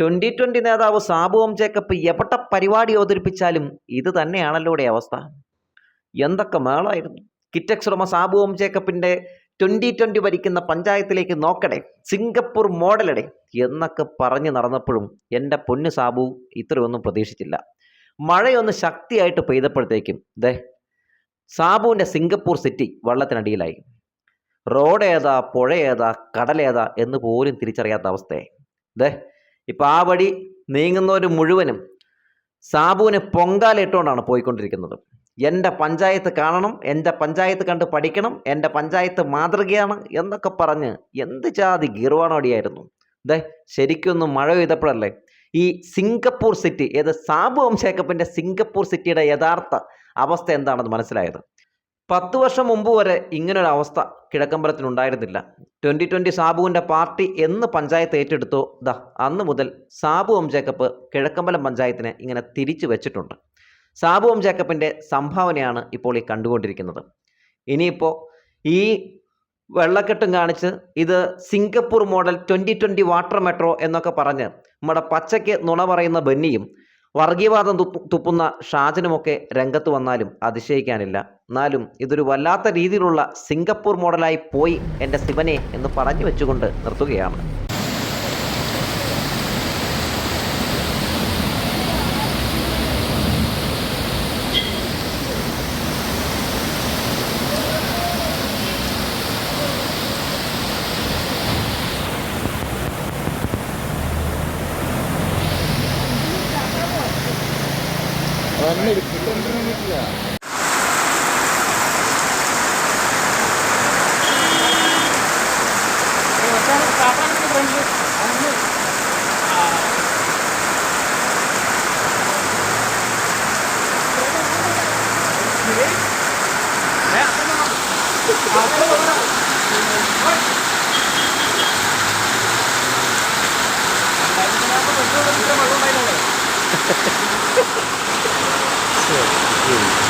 Twenty twenty നേതാവ് Sabu M Jacob എവിടെ പരിപാടി അവതരിപ്പിച്ചാലും ഇത് തന്നെയാണല്ലോ ഇവിടെ അവസ്ഥ. എന്തൊക്കെ മേളായിരുന്നു. കിറ്റക്സ് ഉടമ സാബു എം ജേക്കബിന്റെ ട്വന്റി ട്വന്റി ഭരിക്കുന്ന പഞ്ചായത്തിലേക്ക് നോക്കടെ സിംഗപ്പൂർ മോഡലടെ എന്നൊക്കെ പറഞ്ഞു നടന്നപ്പോഴും എന്റെ പൊന്നു സാബു ഇത്രയൊന്നും പ്രതീക്ഷിച്ചില്ല. മഴയൊന്ന് ശക്തിയായിട്ട് പെയ്തപ്പോഴത്തേക്കും ദേ സാബുവിന്റെ സിംഗപ്പൂർ സിറ്റി വെള്ളത്തിനടിയിലായി. റോഡ് ഏതാ പുഴ ഏതാ കടലേതാ എന്ന് പോലും തിരിച്ചറിയാത്ത അവസ്ഥയായി. ദേ ഇപ്പം ആ വഴി നീങ്ങുന്നവർ മുഴുവനും സാബുവിന് പൊങ്കാലിട്ടുകൊണ്ടാണ് പോയിക്കൊണ്ടിരിക്കുന്നത്. എന്റെ പഞ്ചായത്ത് കാണണം എന്റെ പഞ്ചായത്ത് കണ്ട് പഠിക്കണം എന്റെ പഞ്ചായത്ത് മാതൃകയാണ് എന്നൊക്കെ പറഞ്ഞ് എന്ത് ജാതി ഗീർവാണോടിയായിരുന്നു. ദേ ശരിക്കൊന്നും മഴ പെയ്തപ്പോഴല്ലേ ഈ സിംഗപ്പൂർ സിറ്റി ഏത് സാബു എം സിംഗപ്പൂർ സിറ്റിയുടെ യഥാർത്ഥ അവസ്ഥ എന്താണെന്ന് മനസ്സിലായത്? പത്ത് വർഷം മുമ്പ് വരെ ഇങ്ങനൊരു അവസ്ഥ കിഴക്കമ്പലത്തിനുണ്ടായിരുന്നില്ല ട്വന്റി ട്വന്റി സാബുവിന്റെ പാർട്ടി എന്ന് പഞ്ചായത്ത് ഏറ്റെടുത്തോ? ദാ അന്ന് മുതൽ സാബു എം ജേക്കബ് കിഴക്കമ്പലം പഞ്ചായത്തിനെ ഇങ്ങനെ തിരിച്ചു വെച്ചിട്ടുണ്ട്. സാബു എം ജേക്കബിന്റെ സംഭാവനയാണ് ഇപ്പോൾ ഈ കണ്ടുകൊണ്ടിരിക്കുന്നത്. ഇനിയിപ്പോൾ ഈ വെള്ളക്കെട്ടും കാണിച്ച് ഇത് Singapore model twenty twenty water metro എന്നൊക്കെ പറഞ്ഞ് നമ്മുടെ പച്ചയ്ക്ക് നുണ പറയുന്ന ബന്നിയും വർഗീയവാദം തുപ്പുന്ന ഷാജനുമൊക്കെ രംഗത്ത് വന്നാലും അതിശയിക്കാനില്ല. എന്നാലും ഇതൊരു വല്ലാത്ത രീതിയിലുള്ള സിംഗപ്പൂർ മോഡലായി പോയി എന്റെ ശിവനെ എന്ന് പറഞ്ഞു വെച്ചുകൊണ്ട് നിർത്തുകയാണ്. സാധാരണ എടുത്തിട്ടൊന്നും പറ്റില്ല Ha ha ha. все.